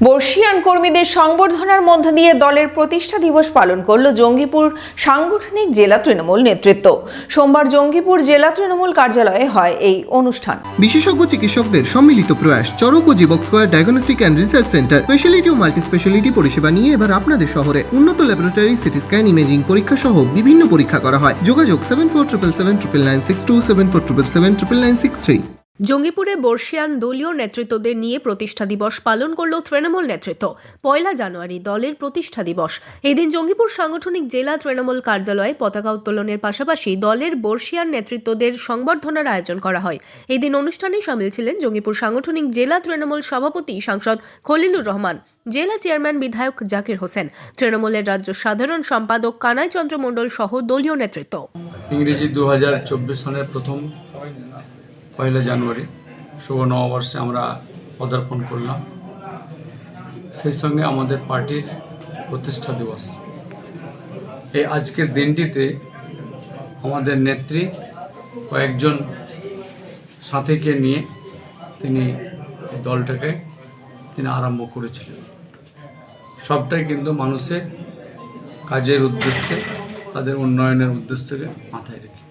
বর্ষিয়ান কর্মীদের সংবর্ধনার মধ্য দিয়ে দলের প্রতিষ্ঠা দিবস পালন করল জঙ্গিপুর সাংগঠনিক জেলা তৃণমূল নেতৃত্ব। সোমবার জঙ্গিপুর জেলা তৃণমূল কার্যালয়ে হয় এই অনুষ্ঠান। বিশেষজ্ঞ চিকিৎসকদের সম্মিলিত প্রয়াস, চরক ও Jibak square diagnostic and research centre speciality O multi speciality পরিষেবা নিয়ে এবার আপনাদের শহরে উন্নত ল্যাবরেটরি সিটি স্ক্যান ইমেজিং পরীক্ষা সহ বিভিন্ন পরীক্ষা করা হয়। যোগাযোগ seven four triple seven triple nine six two seven four triple seven triple nine six three জঙ্গিপুরে বর্ষিয়ান দলীয় নেতৃত্বদের নিয়ে প্রতিষ্ঠা দিবস পালন করল তৃণমূল নেতৃত্ব। পয়লা জানুয়ারি দলের প্রতিষ্ঠা দিবস। এদিন জঙ্গিপুর সাংগঠনিক জেলা তৃণমূল কার্যালয়ে পতাকা উত্তোলনের পাশাপাশি দলের বর্ষিয়ান নেতৃত্বদের সংবর্ধনার আয়োজন করা হয়। এদিন অনুষ্ঠানে সামিল ছিলেন জঙ্গিপুর সাংগঠনিক জেলা তৃণমূল সভাপতি সাংসদ খলিলুর রহমান, জেলা চেয়ারম্যান বিধায়ক জাকির হোসেন, তৃণমূলের রাজ্য সাধারণ সম্পাদক কানাই চন্দ্র মণ্ডল সহ দলীয় নেতৃত্ব। ইংরেজি দু হাজার চব্বিশ সনের প্রথম পয়লা জানুয়ারি, শুভ নববর্ষে আমরা পদার্পণ করলাম। সেই সঙ্গে আমাদের পার্টির প্রতিষ্ঠা দিবস। এই আজকের দিনটিতে আমাদের নেত্রী কয়েকজন সাথীকে নিয়ে তিনি দলটাকে, তিনি আরম্ভ করেছিলেন। সবটাই কিন্তু মানুষের কাজের উদ্দেশ্যে, তাদের উন্নয়নের উদ্দেশ্যকে মাথায় রেখে।